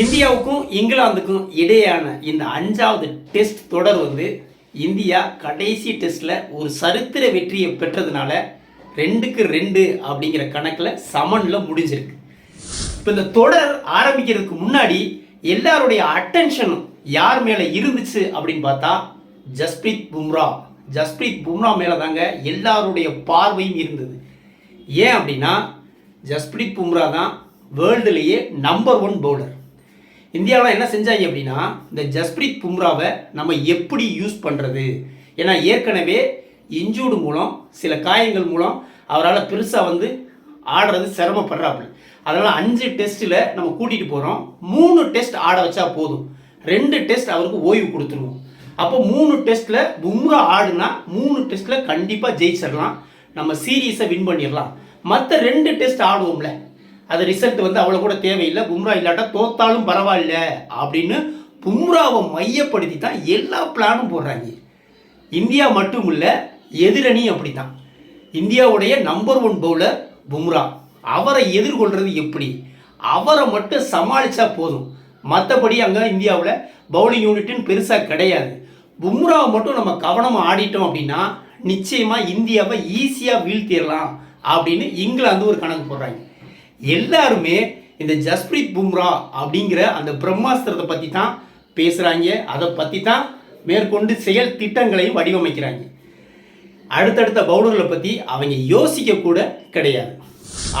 இந்தியாவுக்கும் இங்கிலாந்துக்கும் இடையேயான இந்த அஞ்சாவது டெஸ்ட் தொடர் வந்து இந்தியா கடைசி டெஸ்ட்டில் ஒரு சரித்திர வெற்றியை பெற்றதுனால ரெண்டுக்கு ரெண்டு அப்படிங்கிற கணக்கில் சமனில் முடிஞ்சிருக்கு. இப்போ இந்த தொடர் ஆரம்பிக்கிறதுக்கு முன்னாடி எல்லாருடைய அட்டென்ஷனும் யார் மேலே இருந்துச்சு அப்படின்னு பார்த்தா ஜஸ்பிரீத் பும்ரா. ஜஸ்பிரீத் பும்ரா மேலே தாங்க எல்லாருடைய பார்வையும் இருந்தது. ஏன் அப்படின்னா ஜஸ்பிரீத் பும்ரா தான் வேர்ல்டுலேயே நம்பர் ஒன் பவுலர் இந்தியாவில் என்ன செஞ்சாங்க அப்படின்னா இந்த ஜஸ்பிரீத் பும்ராவை நம்ம எப்படி யூஸ் பண்ணுறது ஏன்னா ஏற்கனவே இன்ஜூர்டு மூலம் சில காயங்கள் மூலம் அவரால் பெருசாக வந்து ஆடுறது சிரமப்படுறாப்புல. அதனால் அஞ்சு டெஸ்ட்டில் நம்ம கூட்டிகிட்டு போகிறோம் மூணு டெஸ்ட் ஆட வச்சா போதும். ரெண்டு டெஸ்ட் அவருக்கு ஓய்வு கொடுத்துருவோம். அப்போ மூணு டெஸ்ட்டில் பும்ரா ஆடுனா மூணு டெஸ்ட்டில் கண்டிப்பாக ஜெயிச்சிடலாம் நம்ம சீரீஸை வின் பண்ணிடலாம் மற்ற ரெண்டு டெஸ்ட் ஆடுவோம்ல அது ரிசல்ட் வந்து அவ்வளோ கூட தேவையில்லை. பும்ரா இல்லாட்டா தோத்தாலும் பரவாயில்ல அப்படின்னு பும்ராவை மையப்படுத்தி தான் எல்லா பிளானும் போடுறாங்க. இந்தியா மட்டும் இல்லை எதிரணி அப்படித்தான். இந்தியாவுடைய நம்பர் ஒன் பவுலர் பும்ரா. அவரை எதிர்கொள்கிறது எப்படி? அவரை மட்டும் சமாளித்தா போதும். மற்றபடி அங்கே இந்தியாவில் பவுலிங் யூனிட்னு பெருசாக கிடையாது. பும்ராவை மட்டும் நம்ம கவனமாக ஆடிட்டோம் அப்படின்னா நிச்சயமாக இந்தியாவை ஈஸியாக வீழ்த்திடலாம் அப்படின்னு இங்கிலாந்து ஒரு கணக்கு போடுறாங்க. எல்லாருமே இந்த ஜஸ்பிரீத் பும்ரா அப்படிங்கிற அந்த பிரம்மாஸ்திரத்தை பற்றி தான் பேசுகிறாங்க அதை பற்றி தான் மேற்கொண்டு செயல் திட்டங்களையும் வடிவமைக்கிறாங்க. அடுத்தடுத்த பவுலர்களை பற்றி அவங்க யோசிக்க கூட கிடையாது.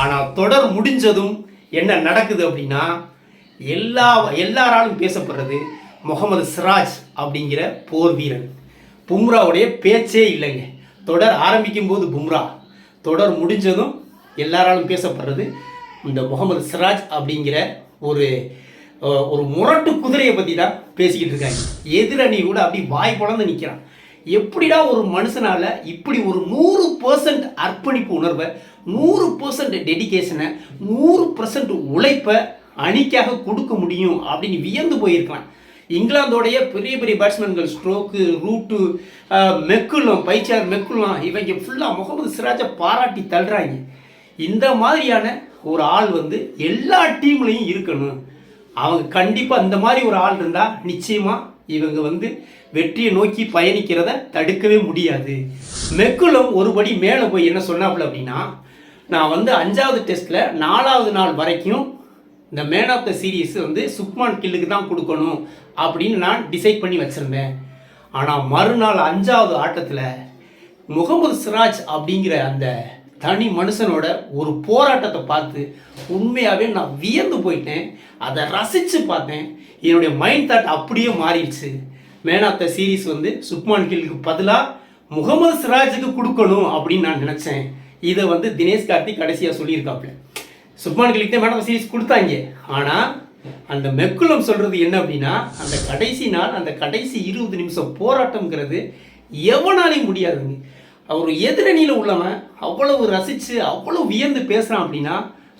ஆனால் தொடர் முடிஞ்சதும் என்ன நடக்குது அப்படின்னா எல்லா எல்லாராலும் பேசப்படுறது முகமது சிராஜ் அப்படிங்கிற போர் வீரன். பும்ராவுடைய பேச்சே இல்லைங்க. தொடர் ஆரம்பிக்கும் போது பும்ரா. தொடர் முடிஞ்சதும் எல்லாராலும் பேசப்படுறது இந்த முகமது சிராஜ் அப்படிங்கிற ஒரு ஒரு முரட்டு குதிரையை பற்றி தான் பேசிக்கிட்டு இருக்காங்க. எதிரணி கூட அப்படி வாய் குழந்து நிற்கிறான் எப்படிடா ஒரு மனுஷனால் இப்படி ஒரு நூறு பர்சன்ட் அர்ப்பணிப்பு உணர்வை நூறு பர்சன்ட் டெடிகேஷனை நூறு பர்சன்ட் உழைப்பை அணிக்காக கொடுக்க முடியும் அப்படின்னு வியந்து போயிருக்கலாம் இங்கிலாந்தோடைய பெரிய பெரிய பேட்ஸ்மேன்கள் ஸ்ட்ரோக்கு ரூட்டு மெக்குலம் பைச்சார் மெக்குலம் இவங்க ஃபுல்லாக முகமது சிராஜை பாராட்டி தள்ளுறாங்க. இந்த மாதிரியான ஒரு ஆள் வந்து எல்லா டீம்லையும் இருக்கணும். அவங்க கண்டிப்பாக இந்த மாதிரி ஒரு ஆள் இருந்தால் நிச்சயமாக இவங்க வந்து வெற்றியை நோக்கி பயணிக்கிறத தடுக்கவே முடியாது. மெக்குலம் ஒருபடி மேலே போய் என்ன சொன்னாப்புல அப்படின்னா நான் வந்து அஞ்சாவது டெஸ்ட்டில் நாலாவது நாள் வரைக்கும் இந்த மேன் ஆஃப் த சீரீஸ் வந்து சுக்மான் கில்லுக்கு தான் கொடுக்கணும் அப்படின்னு நான் டிசைட் பண்ணி வச்சுருந்தேன். ஆனால் மறுநாள் அஞ்சாவது ஆட்டத்தில் முகமது சிராஜ் அப்படிங்கிற அந்த தனி மனுஷனோட ஒரு போராட்டத்தை பார்த்து உண்மையாகவே நான் வியந்து போயிட்டேன். அதை ரசித்து பார்த்தேன். என்னுடைய மைண்ட் தாட் அப்படியே மாறிடுச்சு. மேன் ஆஃப் த சீரீஸ் வந்து சுக்மான் கில்லுக்கு பதிலாக முகமது சிராஜுக்கு கொடுக்கணும் அப்படின்னு நான் நினச்சேன். இதை வந்து தினேஷ் கார்த்திக் கடைசியாக சொல்லியிருக்காப்புல. சுப்மான் கிளிக்கு தான் மேடம் சீரிஸ் கொடுத்தாங்க. ஆனால் அந்த மெக்குலம் சொல்கிறது என்ன அப்படின்னா அந்த கடைசி நாள் அந்த கடைசி இருபது நிமிஷம் போராட்டம்ங்கிறது எவனாலையும் முடியாதுங்க. அவர் எதிரணியில் உள்ளவன் அவ்வளவு ரசித்து அவ்வளவு வியந்து பேசுகிறான் அப்படின்னா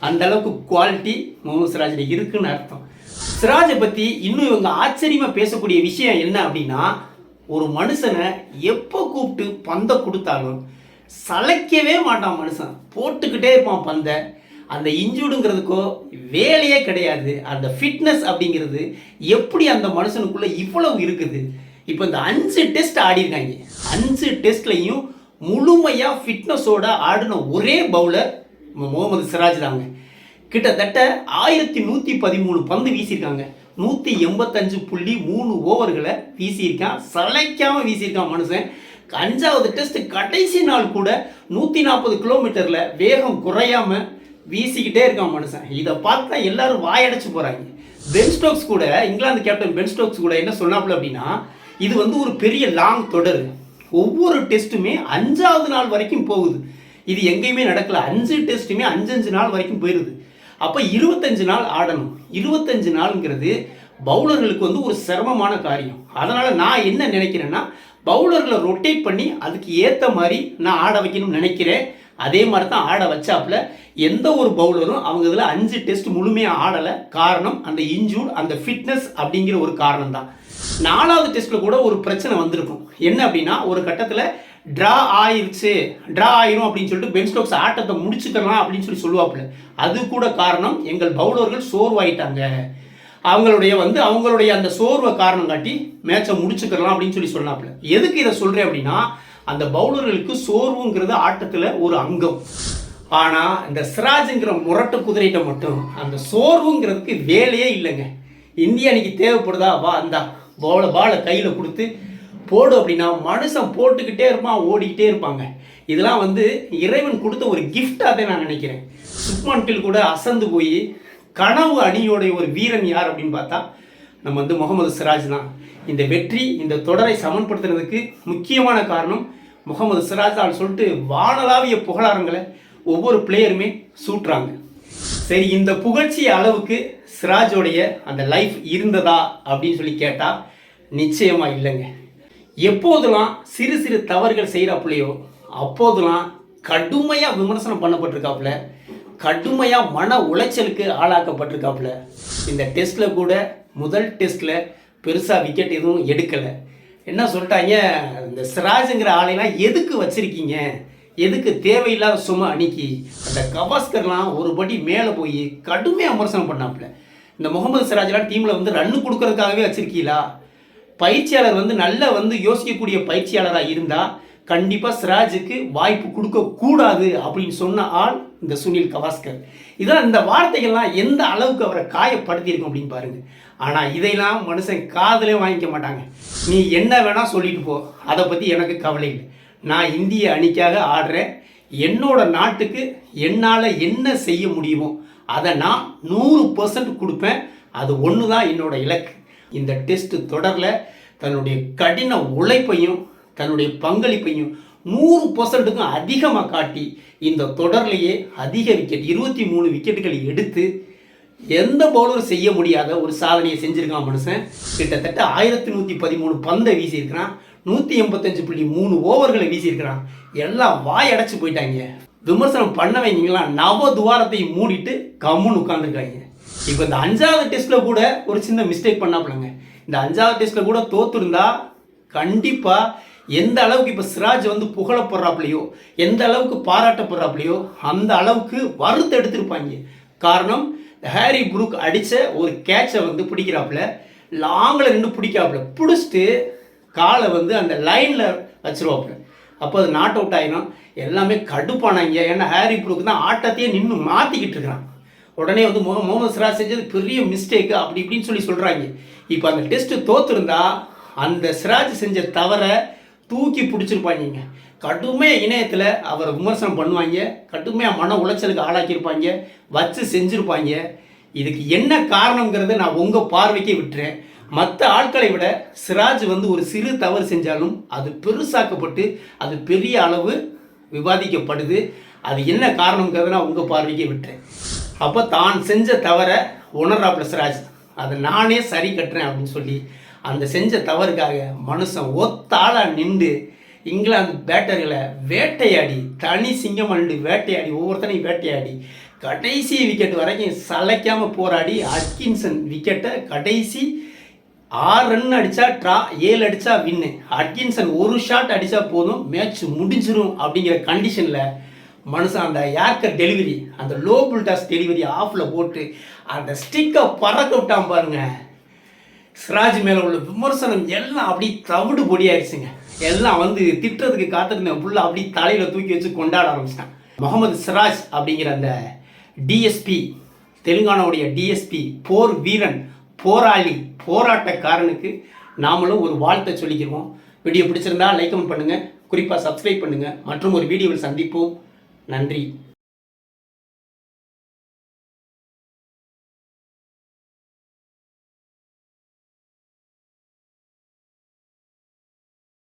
அந்த அளவுக்கு குவாலிட்டி முகமது சிராஜில் இருக்குன்னு அர்த்தம். சிராஜை பற்றி இன்னும் இவங்க ஆச்சரியமாக பேசக்கூடிய விஷயம் என்ன அப்படின்னா ஒரு மனுஷனை எப்போ கூப்பிட்டு பந்தை கொடுத்தாலும் சளைக்கவே மாட்டான் மனுஷன். போட்டுக்கிட்டே இருப்பான் பந்தை. அந்த இன்ஜூர்டுங்கிறதுக்கோ வேலையே கிடையாது. அந்த ஃபிட்னஸ் அப்படிங்கிறது எப்படி அந்த மனுஷனுக்குள்ளே இவ்வளவு இருக்குது? இப்போ இந்த அஞ்சு டெஸ்ட் ஆடிருக்காங்க. அஞ்சு டெஸ்ட்லையும் முழுமையாக ஃபிட்னஸோட ஆடின ஒரே பவுலர் முகமது சிராஜ் தாங்க. கிட்டத்தட்ட ஆயிரத்தி நூற்றி பதிமூணு பந்து வீசியிருக்காங்க. நூற்றி எண்பத்தஞ்சு புள்ளி மூணு ஓவர்களை வீசியிருக்கான். சளைக்காமல் வீசியிருக்கான் மனுஷன். அஞ்சாவது டெஸ்ட் கடைசி நாள் கூட நூற்றி நாற்பது கிலோமீட்டரில் வேகம் குறையாம வீசிக்கிட்டே இருக்கான் மனுஷன். இதை பார்த்தா எல்லாரும் வாயடைச்சு போகிறாங்க பென் ஸ்டோக்ஸ் கூட இங்கிலாந்து கேப்டன் பென் ஸ்டோக்ஸ் கூட என்ன சொன்னாப்புல அப்படின்னா இது வந்து ஒரு பெரிய லாங் தொடர். ஒவ்வொரு டெஸ்ட்டுமே அஞ்சாவது நாள் வரைக்கும் போகுது. இது எங்கேயுமே நடக்கல. அஞ்சு டெஸ்ட்டுமே அஞ்சஞ்சு நாள் வரைக்கும் போயிடுது அப்போ இருபத்தஞ்சு நாள் ஆடணும். இருபத்தஞ்சு நாளுங்கிறது பவுலர்களுக்கு வந்து ஒரு சிரமமான காரியம். அதனால் நான் என்ன நினைக்கிறேன்னா பவுலர்களை ரொட்டேட் பண்ணி அதுக்கு ஏற்ற மாதிரி நான் ஆட வைக்கணும்னு நினைக்கிறேன். அதே மாதிரி தான் ஆட வச்சாப்புல எந்த ஒரு பவுலரும் அவங்க இதில் அஞ்சு டெஸ்ட் முழுமையாக ஆடலை. காரணம் அந்த இன்ஜூர் அந்த ஃபிட்னஸ் அப்படிங்கிற ஒரு காரணம் தான் நாலாவது டெஸ்ட்டில் கூட ஒரு பிரச்சனை வந்திருக்கும். என்ன அப்படின்னா ஒரு கட்டத்தில் ட்ரா ஆயிடுச்சு ட்ரா ஆயிரும் அப்படின்னு சொல்லிட்டு பென் ஸ்டோக்ஸ் ஆட்டத்தை முடிச்சுக்கலாம் அப்படின்னு சொல்லி சொல்லுவாப்புல. அது கூட காரணம் எங்கள் பவுலர்கள் சோர்வாயிட்டாங்க. அவங்களுடைய வந்து அவங்களுடைய அந்த சோர்வை காரணம் காட்டி மேட்சை முடிச்சுக்கலாம் அப்படின்னு சொல்லி சொன்னாப்புல. எதுக்கு இதை சொல்கிறேன் அப்படின்னா அந்த பவுலர்களுக்கு சோர்வுங்கிறது ஆட்டத்தில் ஒரு அங்கம். ஆனால் இந்த சிராஜுங்கிற முரட்டு குதிரைகிட்ட மட்டும் அந்த சோர்வுங்கிறதுக்கு வேலையே இல்லைங்க. இந்தியா அன்னைக்கு தேவைப்படுதா? வா அந்த பாலை பாலை கையில் கொடுத்து போடு அப்படின்னா மனுஷன் போட்டுக்கிட்டே இருப்பான் ஓடிக்கிட்டே இருப்பாங்க. இதெல்லாம் வந்து இறைவன் கொடுத்த ஒரு கிஃப்டாக தான் நான் நினைக்கிறேன். சுப்மான் கூட அசந்து போய் கனவு அணியோடைய ஒரு வீரன் யார் அப்படின்னு பார்த்தா நம்ம வந்து முகமது சிராஜ் தான். இந்த வெற்றி இந்த தொடரை சமன்படுத்துறதுக்கு முக்கியமான காரணம் முகமது சிராஜ் தான் சொல்லிட்டு வானலாவிய புகழாரங்களை ஒவ்வொரு பிளேயருமே சூட்டுறாங்க. சரி இந்த புகழ்ச்சி அளவுக்கு சிராஜோடைய அந்த லைஃப் இருந்ததா அப்படின்னு சொல்லி கேட்டால் நிச்சயமாக இல்லைங்க. எப்போதெல்லாம் சிறு சிறு தவறுகள் செய்கிறாப்புலையோ அப்போதெல்லாம் கடுமையாக விமர்சனம் பண்ணப்பட்டிருக்காப்புல கடுமையாக மன உளைச்சலுக்கு ஆளாக்கப்பட்டிருக்காப்புல இந்த டெஸ்ட்டில் கூட முதல் டெஸ்ட்டில் பெருசாக விக்கெட் எதுவும் எடுக்கலை. என்ன சொல்லிட்டாங்க? இந்த சிராஜுங்கிற ஆளையெல்லாம் எதுக்கு வச்சுருக்கீங்க? எதுக்கு தேவையில்லாத சும்மா அன்னைக்கு அந்த கவாஸ்கர்லாம் ஒரு படி மேலே போய் கடுமையாக விமர்சனம் பண்ணாப்புல. இந்த முகமது சிராஜ்லாம் டீமில் வந்து ரன்னு கொடுக்கறதுக்காகவே வச்சுருக்கீங்களா பயிற்சியாளர் வந்து நல்ல வந்து யோசிக்கக்கூடிய பயிற்சியாளராக இருந்தால் கண்டிப்பாக சிராஜுக்கு வாய்ப்பு கொடுக்கக்கூடாது அப்படின்னு சொன்ன ஆள் இந்த சுனில் கவாஸ்கர். இதான் இந்த வார்த்தைகள்லாம் எந்த அளவுக்கு அவரை காயப்படுத்தியிருக்கும் அப்படின்னு பாருங்கள் ஆனால் இதையெல்லாம் மனுஷன் காதலே வாங்கிக்க மாட்டாங்க. நீ என்ன வேணால் சொல்லிட்டு போ. அதை பற்றி எனக்கு கவலை இல்லை. நான் இந்திய அணிக்காக ஆடுறேன். என்னோட நாட்டுக்கு என்னால் என்ன செய்ய முடியுமோ அதை நான் நூறு பர்சன்ட் கொடுப்பேன். அது ஒன்று தான் என்னோட இலக்கு. இந்த டெஸ்ட் தொடரில் தன்னுடைய கடின உழைப்பையும் தன்னுடைய பங்களிப்பையும் நூறு பர்சன்ட்டுக்கும் அதிகமாக காட்டி இந்த தொடர்லேயே அதிக விக்கெட் இருபத்தி மூணு விக்கெட்டுகளை எடுத்து எந்த பவுலரும் செய்ய முடியாத ஒரு சாதனையை செஞ்சுருக்கான் மனுஷன். கிட்டத்தட்ட ஆயிரத்தி நூற்றி பதிமூணு பந்தை வீசியிருக்கிறான். நூற்றி எண்பத்தஞ்சு புள்ளி மூணு ஓவர்களை வீசியிருக்கிறான். எல்லாம் வாய் அடைச்சி போயிட்டாங்க. விமர்சனம் பண்ண வைங்களா நவ துவாரத்தை மூடிட்டு கம்முன்னு உட்காந்துருக்காங்க இப்போ இந்த அஞ்சாவது டெஸ்ட்டில் கூட ஒரு சின்ன மிஸ்டேக் பண்ணாப்புலங்க. இந்த அஞ்சாவது டெஸ்ட்டில் கூட தோத்துருந்தா கண்டிப்பாக எந்த அளவுக்கு இப்போ சிராஜ் வந்து புகழப்படுறாப்புலையோ எந்த அளவுக்கு பாராட்டப்படுறாப்புலையோ அந்த அளவுக்கு வறுத்து எடுத்திருப்பாங்க. காரணம் ஹாரி புரூக் அடித்த ஒரு கேட்சை வந்து பிடிக்கிறாப்புல. லாங்கில் நின்று பிடிக்காப்புல. பிடிச்சிட்டு காலை வந்து அந்த லைனில் வச்சிருவாப்புல. அப்போ அது நாட் அவுட் ஆயிரும். எல்லாமே கடுப்பானாங்க. ஏன்னா ஹாரி புரூக் தான் ஆட்டத்தையே நின்று மாற்றிக்கிட்டு இருக்கிறான் உடனே வந்து முக முகமது சிராஜ் செஞ்சது பெரிய மிஸ்டேக்கு அப்படி இப்படின்னு சொல்லி சொல்கிறாங்க இப்போ அந்த டெஸ்ட்டு தோத்துருந்தா அந்த சிராஜ் செஞ்ச தவறை தூக்கி பிடிச்சிருப்பாங்க கடுமையாக இணையத்தில் அவரை விமர்சனம் பண்ணுவாங்க. கடுமையாக மன உளைச்சலுக்கு ஆளாக்கியிருப்பாங்க. வச்சு செஞ்சுருப்பாங்க. இதுக்கு என்ன காரணங்கிறத நான் உங்கள் பார்வைக்கே விட்டுறேன். மற்ற ஆட்களை விட சிராஜ் வந்து ஒரு சிறு தவறு செஞ்சாலும் அது பெருசாக்கப்பட்டு அது பெரிய அளவு விவாதிக்கப்படுது. அது என்ன காரணங்கிறத நான் உங்கள் பார்வைக்கே விட்டுறேன். அப்போ தான் செஞ்ச தவறை உணர்றாப்புல சிராஜ். அதை நானே சரி கட்டுறேன் அப்படின்னு சொல்லி அந்த செஞ்ச தவறுக்காக மனுஷன் ஒத்தாளாக நின்று இங்கிலாந்து பேட்டர்களை வேட்டையாடி தனி சிங்கம் அண்டு வேட்டையாடி ஒவ்வொருத்தனையும் வேட்டையாடி கடைசி விக்கெட் வரைக்கும் சளைக்காமல் போராடி அட்கின்சன் விக்கெட்டை கடைசி ஆறு ரன் அடித்தா ட்ரா ஏழு அடித்தா வின்னு அட்கின்சன் ஒரு ஷாட் அடித்தா போதும் மேட்ச் முடிஞ்சிடும் அப்படிங்கிற கண்டிஷனில் மனுஷன் அந்த ஏர்கர் டெலிவரி அந்த லோ புல்டாஸ் டெலிவரி ஆஃபில் போட்டு அந்த ஸ்டிக்கை பறக்க விட்டான் பாருங்கள் சிராஜ் மேலே உள்ள விமர்சனம் எல்லாம் அப்படி தவிடு பொடியாயிருச்சுங்க. எல்லாம் வந்து திட்டுறதுக்கு காத்திருந்தேன் ஃபுல்லாக அப்படி தலையில் தூக்கி வச்சு கொண்டாட ஆரம்பிச்சிட்டான். முகமது சிராஜ் அப்படிங்கிற அந்த டிஎஸ்பி தெலுங்கானாவுடைய டிஎஸ்பி போர் வீரன் போராளி போராட்டக்காரனுக்கு நாமளும் ஒரு வாழ்த்தை சொல்லிக்கிறோம் வீடியோ பிடிச்சிருந்தா லைக் கமெண்ட் பண்ணுங்கள் குறிப்பாக சப்ஸ்கிரைப் பண்ணுங்கள் மற்றும் ஒரு வீடியோவில் சந்திப்போம். நன்றி.